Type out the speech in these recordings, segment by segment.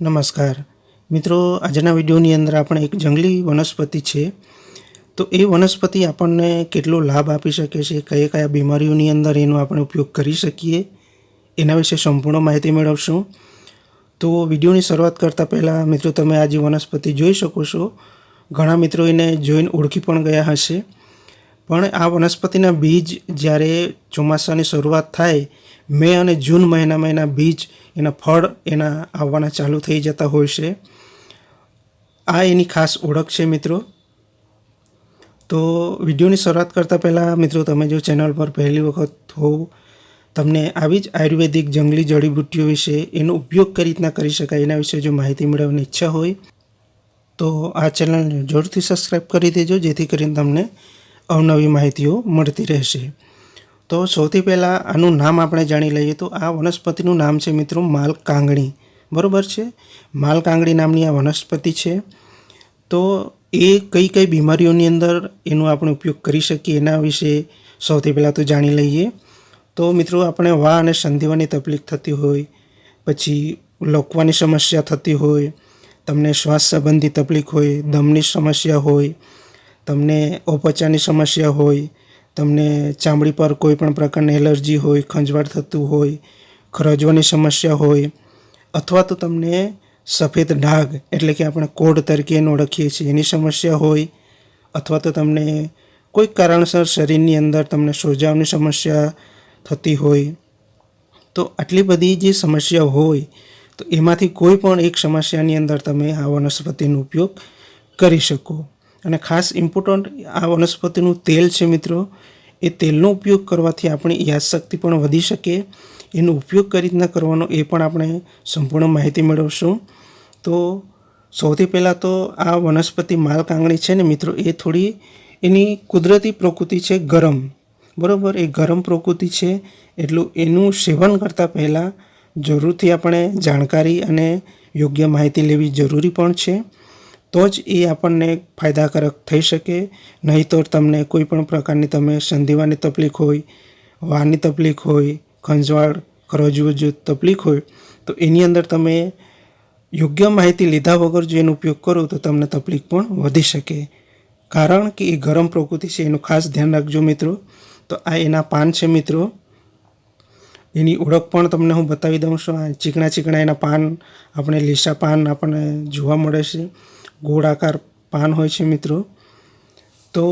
નમસ્કાર. મિત્રો, આજના વિડીયોની અંદર આપણે એક જંગલી વનસ્પતિ છે. તો એ વનસ્પતિ આપણને કેટલો લાભ આપી શકે છે, કયા કયા બીમારીઓની અંદર એનો આપણે ઉપયોગ કરી શકીએ, એના વિશે સંપૂર્ણ માહિતી મેળવશું. તો વિડીયોની શરૂઆત કરતાં પહેલાં, મિત્રો, તમે આ જે વનસ્પતિ જોઈ શકો છો. ઘણા મિત્રો એને જોઈને ઓળખી પણ ગયા હશે. પણ આ વનસ્પતિના બીજ જ્યારે ચોમાસાની શરૂઆત થાય, મે અને જૂન મહિનામાં એના બીજ એના ફળ એના આવવાના ચાલુ થઈ જતા હોય છે. આ એની ખાસ ઓળખ છે મિત્રો. તો વિડીયોની શરૂઆત કરતાં પહેલાં મિત્રો તમે જો ચેનલ પર પહેલી વખત હો તમને આવી જ આયુર્વેદિક જંગલી જડીબુટ્ટીઓ વિશે એનો ઉપયોગ કઈ રીતના કરી શકાય એના વિશે જો માહિતી મેળવવાની ઈચ્છા હોય, તો આ ચેનલને જરૂરથી સબસ્ક્રાઈબ કરી દેજો, જેથી કરીને તમને અવનવી માહિતીઓ મળતી રહેશે. તો સૌથી પહેલાં આનું નામ આપણે જાણી લઈએ તો આ વનસ્પતિનું નામ છે મિત્રો માલ કાંગણી. બરાબર છે? માલ કાંગણી નામની આ વનસ્પતિ છે. તો એ કઈ કઈ બીમારીઓની અંદર એનો આપણે ઉપયોગ કરી શકીએ એના વિશે સૌથી પહેલાં તો જાણી લઈએ. તો મિત્રો આપણે વા અને સંધિવાની તકલીફ થતી હોય, પછી લોકવાની સમસ્યા થતી હોય, તમને શ્વાસ સંબંધી તકલીફ હોય, દમની સમસ્યા હોય તમને અપચાની સમસ્યા હોય, તમને ચામડી પર કોઈ પણ પ્રકારની એલર્જી હોય, ખંજવાળ થતું હોય, ખરજવાની સમસ્યા હોય, અથવા તો તમને સફેદ ડાઘ એટલે કે આપણે કોડ તરીકે ઓળખીએ છીએ, એની સમસ્યા હોય, અથવા તો તમને કોઈક કારણસર શરીરની અંદર તમને સોજાઓની સમસ્યા થતી હોય, તો આટલી બધી જે સમસ્યા હોય, તો એમાંથી કોઈ પણ એક સમસ્યાની અંદર તમે આ વનસ્પતિનો ઉપયોગ કરી શકો. અને ખાસ ઇમ્પોર્ટન્ટ આ વનસ્પતિનું તેલ છે મિત્રો, એ તેલનો ઉપયોગ કરવાથી આપણી યાદશક્તિ પણ વધી શકે. એનો ઉપયોગ કઈ રીતના કરવાનો એ પણ આપણે સંપૂર્ણ માહિતી મેળવશું. તો સૌથી પહેલાં તો આ વનસ્પતિ માલ કાંગણી છે ને મિત્રો, એ થોડી એની કુદરતી પ્રકૃતિ છે ગરમ. બરાબર, એ ગરમ પ્રકૃતિ છે, એટલું એનું સેવન કરતાં પહેલાં જરૂરથી આપણે જાણકારી અને યોગ્ય માહિતી લેવી જરૂરી પણ છે. તો જ એ આપણને ફાયદાકારક થઈ શકે. નહીં તો તમને કોઈ પણ પ્રકારની તમે સંધિવાની તકલીફ હોય વાની તકલીફ હોય, ખંજવાળ ખરજવું જો તકલીફ હોય, તો એની અંદર તમે યોગ્ય માહિતી લીધા વગર જો એનો ઉપયોગ કરો તો તમને તકલીફ પણ વધી શકે. કારણ કે એ ગરમ પ્રકૃતિ છે, એનું ખાસ ધ્યાન રાખજો મિત્રો. તો આ એના પાન છે મિત્રો. એની ઓળખ પણ તમને હું બતાવી દઉં છું. ચીકણા ચીકણા એના પાન, આપણે લીસા પાન આપણને જોવા મળે છે. ગોળાકાર પાન હોય છે મિત્રો, તો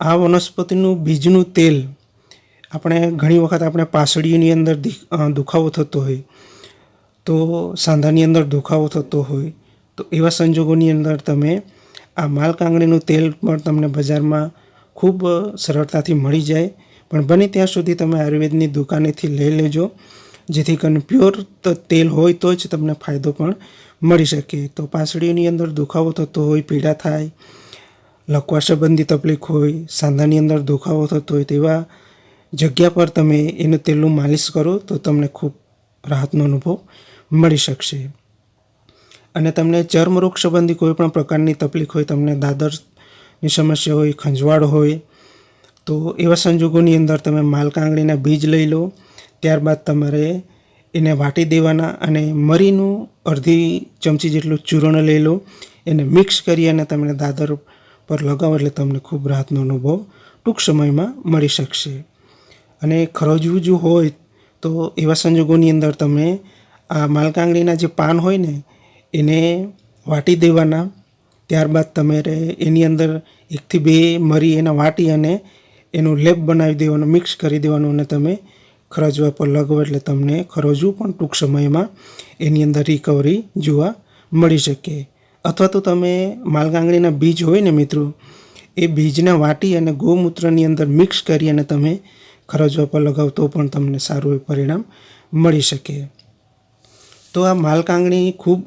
આ વનસ્પતિનું બીજનું તેલ આપણે ઘણી વખત આપણે પાસળીની અંદર દુખાવો થતો હોય, તો સાંધાની અંદર દુખાવો થતો હોય, તો એવા સંજોગોની અંદર તમે આ માલ કાંગણીનું તેલ પણ તમને બજારમાં ખૂબ સરળતાથી મળી જાય. પણ બને ત્યાં સુધી તમે આયુર્વેદની દુકાનેથી લઈ લેજો. જેથી કરીને પ્યોર તેલ હોય તો જ તમને ફાયદો પણ મળી શકે. તો પાસળીની અંદર દુખાવો થતો હોય, પીડા થાય લકવા સંબંધી તકલીફ હોય, સાંધાની અંદર દુખાવો થતો હોય તેવા જગ્યા પર તમે એનું તેલનું માલિશ કરો તો તમને ખૂબ રાહતનો અનુભવ મળી શકશે. અને તમને ચર્મરોગ સંબંધી કોઈ પણ પ્રકારની તકલીફ હોય, તમને દાદરની સમસ્યા હોય, ખંજવાળ હોય, તો એવા સંજોગોની અંદર તમે માલકાંગળીના બીજ લઈ લો. ત્યારબાદ તમારે એને વાટી દેવાના અને મરીનું અડધી ચમચી જેટલું ચૂર્ણ લઈ લો. એને મિક્સ કરી અને તમે દાદર પર લગાવો એટલે તમને ખૂબ રાહતનો અનુભવ ટૂંક સમયમાં મળી શકશે. અને ખરજવું જો હોય તો એવા સંજોગોની અંદર તમે આ માલકાંગડીના જે પાન હોય ને, એને વાટી દેવાના. ત્યારબાદ તમારે એની અંદર એકથી બે મરી એના વાટી અને એનું લેપ બનાવી દેવાનું મિક્સ કરી દેવાનું અને તમે ખરજવા પર લગાવો એટલે તમને ખરોજવું પણ ટૂંક સમયમાં એની અંદર રિકવરી જોવા મળી શકે. અથવા તો તમે માલગાંગડીના બીજ હોય ને મિત્રો, એ બીજને વાટી અને ગૌમૂત્રની અંદર મિક્સ કરી અને તમે ખરજવા પર લગાવો તો પણ તમને સારું એવું પરિણામ મળી શકે. તો આ માલકાંગણી ખૂબ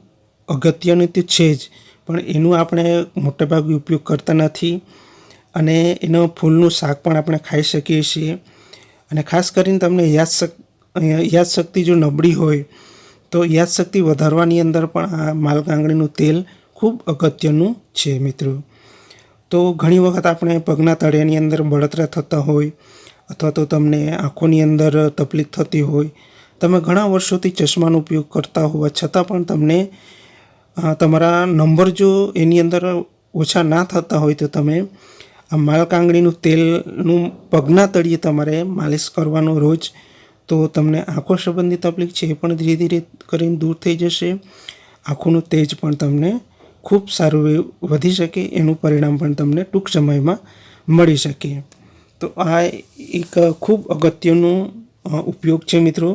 અગત્યનું તો છે જ, પણ એનું આપણે મોટેભાગે ઉપયોગ કરતા નથી અને એનો ફૂલનું શાક પણ આપણે ખાઈ શકીએ છીએ. અને ખાસ કરીને તમને યાદશક યાદશક્તિ જો નબળી હોય, તો યાદશક્તિ વધારવાની અંદર પણ આ માલકાંગણીનું તેલ ખૂબ અગત્યનું છે મિત્રો. તો ઘણી વખત આપણે પગના તળિયાની અંદર બળતરા થતા હોય, અથવા તો તમને આંખોની અંદર તકલીફ થતી હોય, તમે ઘણા વર્ષોથી ચશ્માનો ઉપયોગ કરતા હોવા છતાં પણ તમને તમારા નંબર જો એની અંદર ઓછા ના થતા હોય તો તમે આ માલકાંગળીનું તેલનું પગના તળિયે તમારે માલિશ કરવાનો રોજ, તો તમને આંખો સંબંધી તકલીફ છે એ પણ ધીરે ધીરે કરીને દૂર થઈ જશે. આંખોનું તેજ પણ તમને ખૂબ સારું વધી શકે, એનું પરિણામ પણ તમને ટૂંક સમયમાં મળી શકે. તો આ એક ખૂબ અગત્યનું ઉપયોગ છે મિત્રો.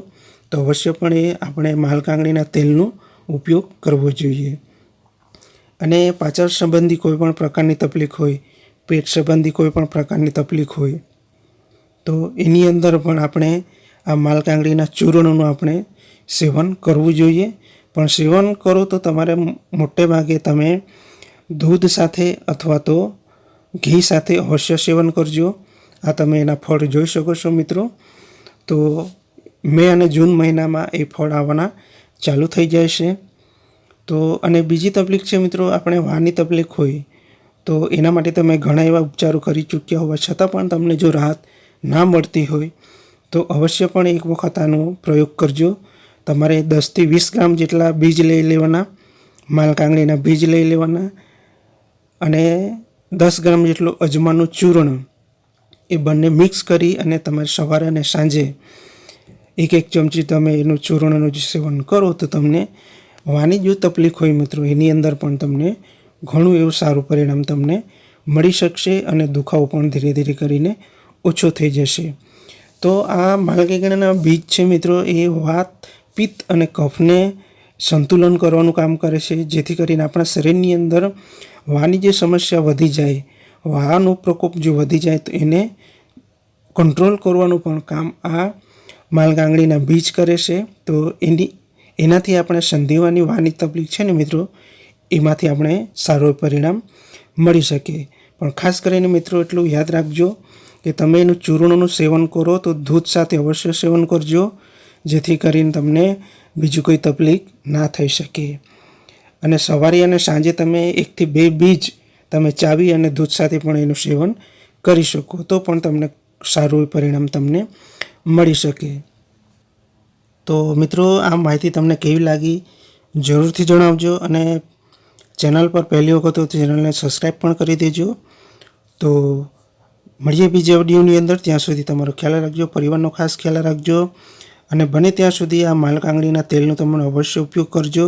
તો અવશ્યપણે આપણે માલકાંગળીના તેલનો ઉપયોગ કરવો જોઈએ. અને પાચન સંબંધી કોઈ પણ પ્રકારની તકલીફ હોય પેટ સંબંધી કોઈ પણ પ્રકારની તકલીફ હોય, તો એની અંદર પણ આપણે આ માલકાંગળીના ચૂર્ણનું આપણે સેવન કરવું જોઈએ. પણ સેવન કરો તો તમારે મોટે ભાગે તમે દૂધ સાથે અથવા તો ઘી સાથે અવશ્ય સેવન કરજો. આ તમે એના ફળ જોઈ શકો છો મિત્રો. તો મે અને જૂન મહિનામાં એ ફળ આવવાના ચાલુ થઈ જાય છે. તો અને બીજી તકલીફ છે મિત્રો, આપણે વાની તકલીફ હોય તો એના માટે તમે ઘણા એવા ઉપચારો કરી ચૂક્યા હોવા છતાં પણ તમને જો રાહત ના મળતી હોય, તો અવશ્ય પણ એક વખત આનો પ્રયોગ કરજો. તમારે દસથી વીસ ગ્રામ જેટલા બીજ લઈ લેવાના માલકાંગળીના બીજ લઈ લેવાના અને દસ ગ્રામ જેટલો અજમાનું ચૂર્ણ એ બંને મિક્સ કરી અને તમારે સવારે અને સાંજે એક એક ચમચી તમે એનું ચૂર્ણનું જે સેવન કરો તો તમને વાની જો તકલીફ હોય મિત્રો, એની અંદર પણ તમને ઘણું એવું સારું પરિણામ તમને મળી શકશે અને દુખાવો પણ ધીરે ધીરે કરીને ઓછો થઈ જશે. તો આ માલકેગણાના બીજ છે મિત્રો, એ વાત પિત્ત અને કફને સંતુલન કરવાનું કામ કરે છે, જેથી કરીને આપણા શરીરની અંદર વાની જે સમસ્યા વધી જાય વાનો પ્રકોપ જો વધી જાય, તો એને કંટ્રોલ કરવાનું પણ કામ આ માલગાંગડીના બીજ કરે છે. તો એની, એનાથી આપણે સંધિવાની વાની તકલીફ છે ને મિત્રો એમાંથી આપણે સારું પરિણામ મળી શકે. પણ ખાસ કરીને મિત્રો એટલું યાદ રાખજો કે તમે એનું ચૂર્ણનું સેવન કરો તો દૂધ સાથે અવશ્ય સેવન કરજો, જેથી કરીને તમને બીજું કોઈ તકલીફ ના થઈ શકે. અને સવારે અને સાંજે તમે એકથી બે બીજ તમે ચાવી અને દૂધ સાથે પણ એનું સેવન કરી શકો, તો પણ તમને સારું પરિણામ તમને મળી શકે. તો મિત્રો, આ માહિતી તમને કેવી લાગી જરૂરથી જણાવજો અને ચેનલ પર પહેલી વખત તો ચેનલને સબસ્ક્રાઈબ પણ કરી દેજો. તો મળીએ બીજા વિડીયોની અંદર. ત્યાં સુધી તમારો ખ્યાલ રાખજો, પરિવારનો ખાસ ખ્યાલ રાખજો અને બને ત્યાં સુધી આ માલકાંગળીના તેલનો તમે અવશ્ય ઉપયોગ કરજો,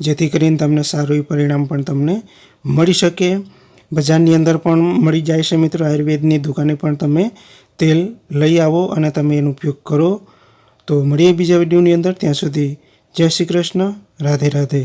જેથી કરીને તમને સારું પરિણામ પણ તમને મળી શકે. બજારની અંદર પણ મળી જાય છે મિત્રો, આયુર્વેદની દુકાને પણ તમે તેલ લઈ આવો અને તમે એનો ઉપયોગ કરો. તો મળીએ બીજા વિડીયોની અંદર. ત્યાં સુધી જય શ્રી કૃષ્ણ. રાધે રાધે.